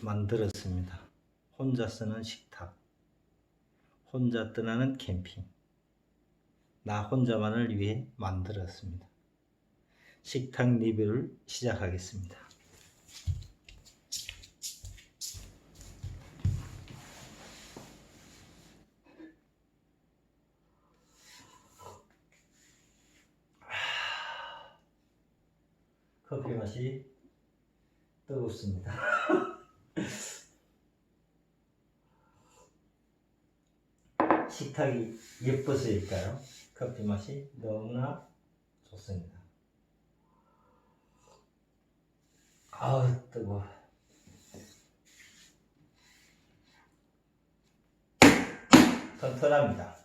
만들었습니다. 혼자 쓰는 식탁, 혼자 떠나는 캠핑, 나 혼자만을 위해 만들었습니다. 식탁 리뷰를 시작하겠습니다. 커피 맛이 뜨겁습니다. 식탁이 예뻐서일까요? 커피 맛이 너무나 좋습니다. 아우 뜨거워. 튼튼합니다.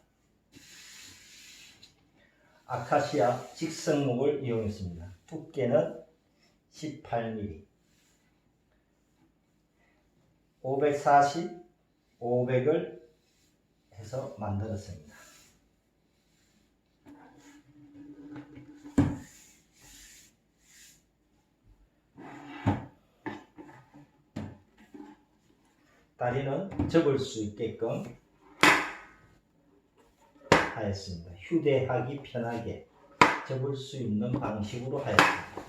아카시아 직성목을 이용했습니다. 두께는 18mm 540, 500을 해서 만들었습니다. 다리는 접을 수 있게끔 하였습니다. 휴대하기 편하게 접을 수 있는 방식으로 하였습니다.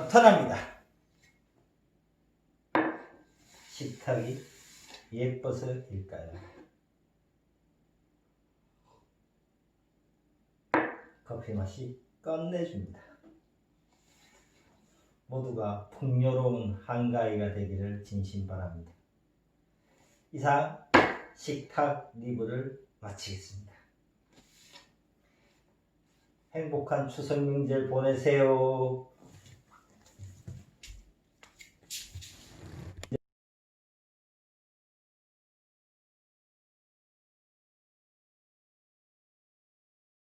튼튼합니다. 식탁이 예뻐서일까요? 커피 맛이 끝내줍니다. 모두가 풍요로운 한가위가 되기를 진심 바랍니다. 이상 식탁 리뷰를 마치겠습니다. 행복한 추석 명절 보내세요.